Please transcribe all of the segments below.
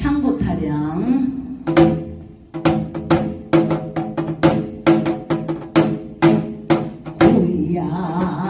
창고 타령. 구야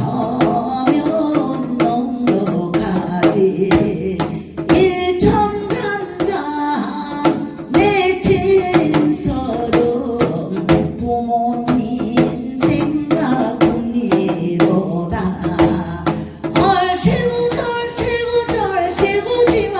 até